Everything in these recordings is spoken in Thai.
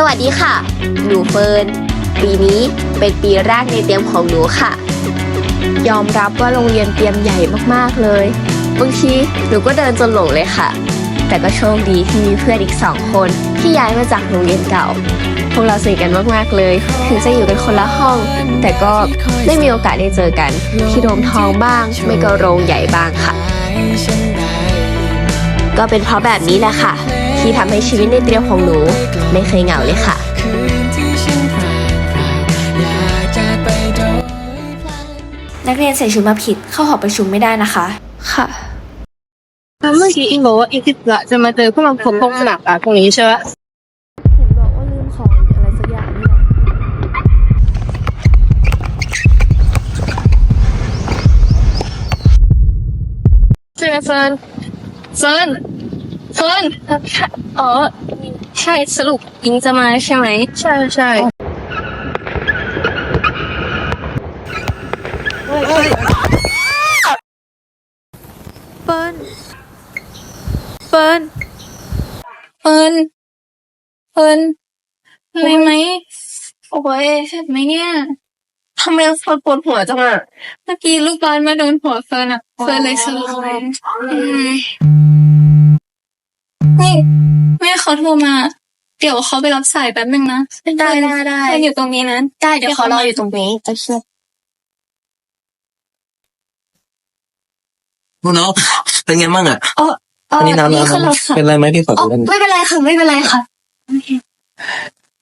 สวัสดีค่ะ หนูเฟิร์น ปีนี้เป็นปีแรกในเตรียมของหนูค่ะ ยอมรับว่าโรงเรียนเตรียมใหญ่มากๆเลย บางทีหนูก็เดินจนหลงเลยค่ะ แต่ก็โชคดีที่มีเพื่อนอีกสองคนที่ย้ายมาจากโรงเรียนเก่า พวกเราสนิทกันมากๆเลย ถึงจะอยู่กันคนละห้อง แต่ก็ได้มีโอกาสได้เจอกัน ที่โดมทองบ้าง ไม่ก็โรงใหญ่บ้างค่ะ ก็เป็นเพราะแบบนี้แหละค่ะ ที่ทำให้ชีวิตในเตรียมของหนู ไม่เคยเหงาเลยค่ะนักเรียนใส่ชุดมาผิดเข้าหอประชุมไม่ได้นะคะ ค่ะแล้วเมื่อกี้อิงบอกว่าอีกสิบละจะมาเจอพวกเราพบพงหนักอะตรงนี้ใช่ไหมเห็นบอกว่าลืมของหรืออะไรสักอย่างนี่แหละใช่ไหมเฟิร์นเฟิร์น เฟิร์นอ๋อ ใช่สรุปอิงจะมาใช่ไหม ใช่ใช่เฟิร์นเฟิร์นเฟิร์นเฟิร์นอะไรไหมโอ้ยเจ็บไหมเนี่ยทำไมเฟิร์นปวดหัวจังอะเมื่อกี้ลูกบอลมาโดนหัวเฟิร์นอะเฟิร์นเลยสลบ นี่แม่เขาโทรมา เดี๋ยวเขาไปรับสายแป๊บนึงนะได้ได้ได้เฟิร์นอยู่ตรงนี้นะได้เดี๋ยวเขารออยู่ตรงนี้โอเคพวกน้องเป็นไงบ้างอะเอออันนี้น้ำดีน้ำขึ้นแล้วน้ำค่ะเป็นไรไหมพี่ขออ๋อโทษไม่เป็นไรค่ะไม่เป็นไรค่ะ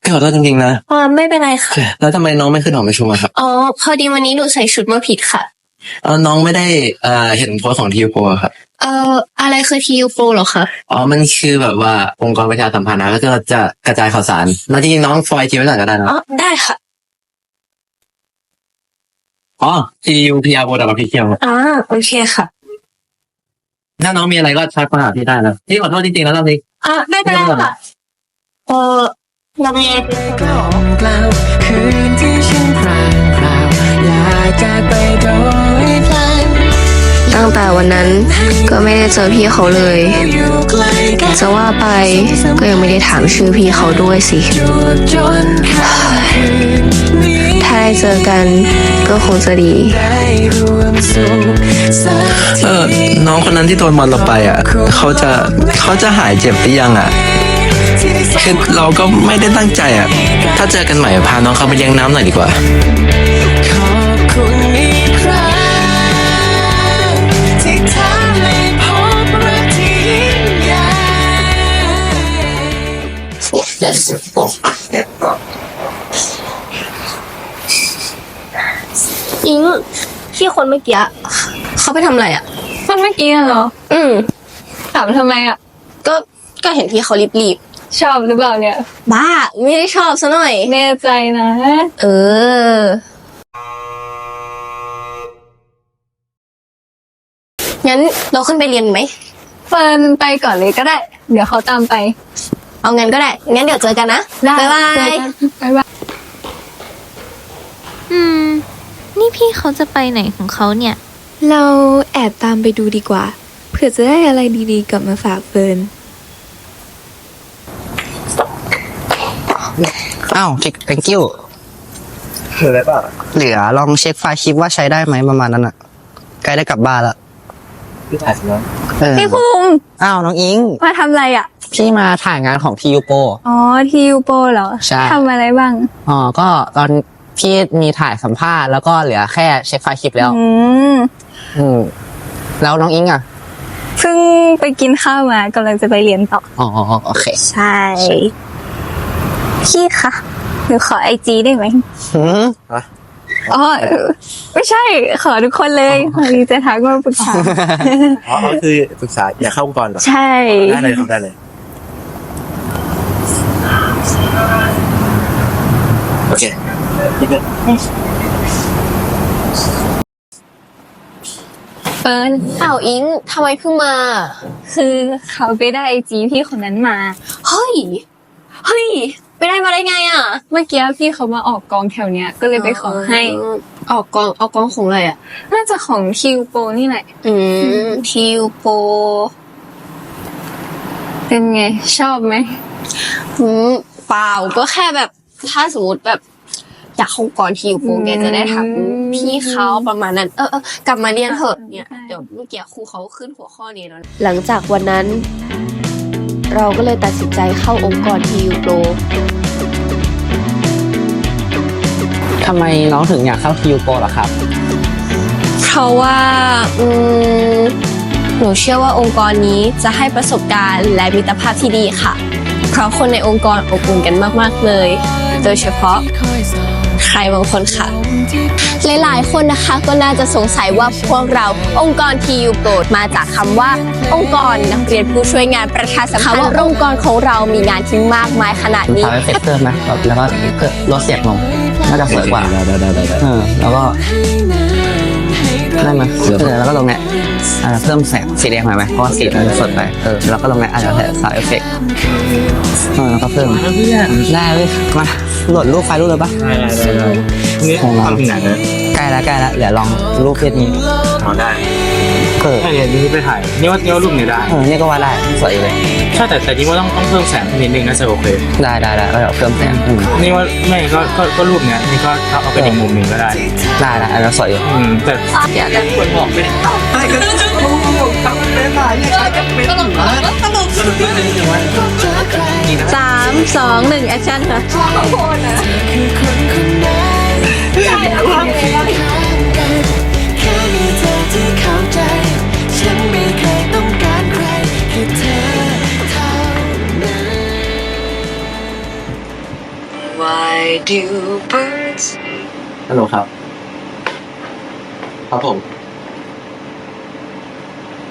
พี่ขอโทษจริงๆนะอ่าไม่เป็นไรค่ะแล้วทำไมน้องไม่ขึ้นหอประชุมอะครับอ๋อพอดีวันนี้หนูใส่ชุดมาผิดค่ะ เออน้องไม่ได้เอ่อเห็นโพสต์ของทีโพครับ เอ่ออะไรคือทีโฟเหรอคะ อ๋อ มันคือแบบว่าองค์กรประชาสัมพันธ์นะก็จะกระจายข่าวสารแล้วจริงๆน้องฟอยทีไว้หน่อยก็ได้นะอ๋อได้ค่ะ อ๋อ TU PR โบดับพีเคียวอ่า โอเคค่ะ ถ้าน้องมีอะไรก็ทักมาหาพี่ได้นะพี่ขอโทษจริงๆแล้วรอบนี้ อ่าไม่เป็นไรค่ะ เอ่อลำเองกล่าวคืนที่ฉันพรางพราวอยากจากไปโดยพลันตั้งแต่ วันนั้นก็ไม่ได้เจอพี่เขาเลยจะว่าไปก็ยังไม่ได้ถามชื่อพี่เขาด้วยสิ ถ้าได้เจอกันก็คงจะดี เออ น้องคนนั้นที่โดนบอลเราไปอะ เขาจะเขาจะหายเจ็บหรือยังอะที่ได้คือเราก็ไม่ได้ตั้งใจอะ ถ้าเจอกันใหม่พาน้องเขาไปเลี้ยงน้ำหน่อยดีกว่า อิงพี่คนเมื่อกี้เขาไปทำอะไรอะเมื่อกี้เหรอ อืม ถามทำไมอะ ก็ก็เห็นพี่เขารีบชอบหรือเปล่าเนี่ย ๆบ้า ไม่ได้ชอบซะหน่อย แน่ใจนะ เออ งั้นเราขึ้นไปเรียนไหม เฟิร์นไปก่อนเลยก็ได้ เดี๋ยวเขาตามไป เอางั้นก็ได้ งั้นเดี๋ยวเจอกันนะบ๊ายบาเจอยกันบ๊ายบาย อืม นี่พี่เขาจะไปไหนของเขาเนี่ย เราแอบตามไปดูดีกว่า เผื่อจะได้อะไรดีๆกลับมาฝากเฟิร์น อ้าว thank you คืออะไรป่ะเหลือลองเช็คไฟล์คลิปว่าใช้ได้ไหมประมาณนั้นอะใกล้ได้กลับบ้านละพี่ถ่ายเสร็จแล้วเออพี่ภูมิอ้าวน้องอิงมาทำอะไรอะ พี่มาถ่ายงานของทียูโป อ๋อทียูโปเหรอใช่ ทำอะไรบ้าง อ๋อ ก็ตอนพี่มีถ่ายสัมภาษณ์แล้วก็เหลือแค่เช็คไฟล์คลิปแล้ว อืมอืม แล้วน้องอิงอะ เพิ่งไปกินข้าวมากำลังจะไปเรียนต่อ อ๋อ โอเคใช่ พี่คะหนูขอไอจีได้ไหมหืม อ๋อเออไม่ใช่ ขอทุกคนเลยพอดีจะทักมาปรึกษา อ๋อคือปรึกษาอยากเข้าองค์กรเหรอใช่ ได้เลยครับได้เลย โอ เคเฟิร์นอ้าวอิงทำไมเพิ่งมา คือเขาไปได้ไอจีพี่คนนั้นมา เฮ้ย เฮ้ย ไปได้มาได้ไงอะ เมื่อกี้พี่เขามาออกกองแถวเนี้ย ก็เลยไปขอให้ ออกกองออกกองของอะไรอะ น่าจะของคิวโปนี่แหละ อืมทิวโป เป็นไง ชอบไหมอืมเปล่าก็แค่แบบ ถ้าสมมติแบบ อยากเข้าองค์กรทีฟูแกจะได้ทำพี่เขาประมาณนั้น เออเออกลับมาเรียนเถอะเนี่ยเดี๋ยวเมื่อกี้ครูเขาขึ้นหัวข้อนี้แล้วนะหลังจากวันนั้น เราก็เลยตัดสินใจเข้าองค์กรทีโปรทำไมน้องถึงอยากเข้าคิวโปรล่ะครับ เพราะว่าอืมหนูเชื่อว่าองค์กรนี้จะให้ประสบการณ์และมิตรภาพที่ดีค่ะ เพราะคนในองค์กรอบอุ่นกันมาก ๆ เลย โดยเฉพาะ ใครบางคนค่ะ หลายๆ คนนะคะก็น่าจะสงสัยว่าพวกเราองค์กรทียูโปรดมาจากคำว่า องค์กรนักเรียนผู้ช่วยงานประชาสัมพันธ์ว่าองค์กรของเรามีงานที่มากมายขนาดนี้ทำให้เฟซเพิ่มไหมแบบแล้วก็เพิ่มลดเสียงลงน่าจะสวยกว่าได้ได้ได้ได้เออแล้วก็ ได้ไหมเออแล้วก็ลงเนี่ยอาจจะเพิ่มแสงสีแดงหน่อยไหมเพราะว่าสีมันสดไปเออแล้วก็ลงเนี่ยอาจจะใส่สาวเอฟเฟกต์เออแล้วก็เพิ่มได้เลยมาโหลดรูปไฟล์รูปเลยปะได้ได้ได้ได้นี่ของเราทำถึงไหนเลยใกล้แล้วใกล้แล้วเดี๋ยวลองรูปเพจนี้อ๋อได้เออใช่เนี่ยนี่ไปถ่ายนี่ว่านี่ว่ารูปนี้ได้ เออเนี่ยก็ว่าได้สวยเลยใช่แต่แต่นี่ว่าต้องต้องเพิ่มแสงนิดนึงน่าจะโอเคได้ได้ได้ก็เดี๋ยวเพิ่มแสงอืมนี่ว่าไม่ก็ก็ก็รูปเนี้ยนี่ก็เอาไปอีกมุมหนึ่งก็ได้ ได้ได้อันนั้นสวยอยู่อืมแต่สามสองหนึ่งแอคชั่นค่ะแค่มีเธอที่เข้าใจ do birds ฮัลโหลครับ ครับผม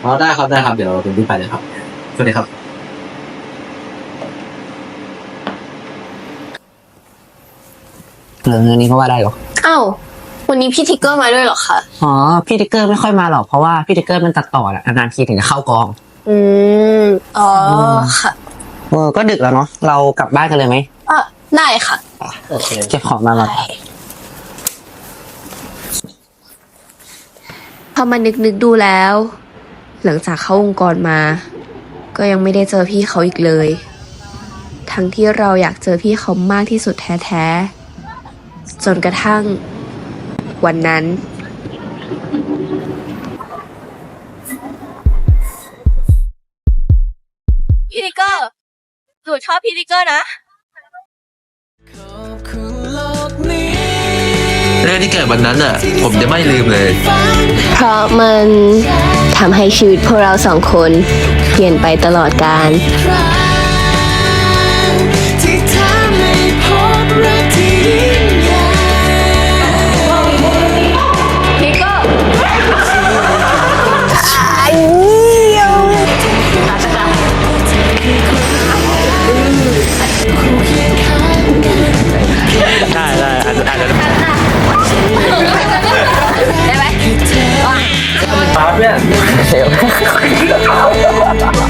อ๋อได้ครับได้ครับ เดี๋ยวเราเป็นที่ไปเลยครับ สวัสดีครับเอออันนี้ก็ว่าได้หรอ อ้าววันนี้พี่ทิกเกอร์มาด้วยเหรอคะ อ๋อ พี่ติ๊กเกอร์ไม่ค่อยมาหรอกเพราะว่าพี่ติ๊กเกอร์มันตัดต่อแหละนานๆทีถึงจะเข้ากอง อืม อ๋อค่ะ เออ ก็ดึกแล้วเนาะ เรากลับบ้านกันเลยไหม อะ ได้ค่ะ โอเค เก็บของมาก่อนพอมานึกนึกๆดูแล้ว หลังจากเข้าองค์กรมา ก็ยังไม่ได้เจอพี่เขาอีกเลย ทั้งที่เราอยากเจอพี่เขามากที่สุดแท้ๆ จนกระทั่ง วันนั้นพี่ทิกเกอร์หนูชอบพี่ทิกเกอร์นะ ขอบคุณโลกนี้ เรื่องที่เกิดวันนั้นอะ ผมจะไม่ลืมเลย เพราะมันทำให้ชีวิตพวกเราสองคน เปลี่ยนไปตลอดกาลใคร 八遍。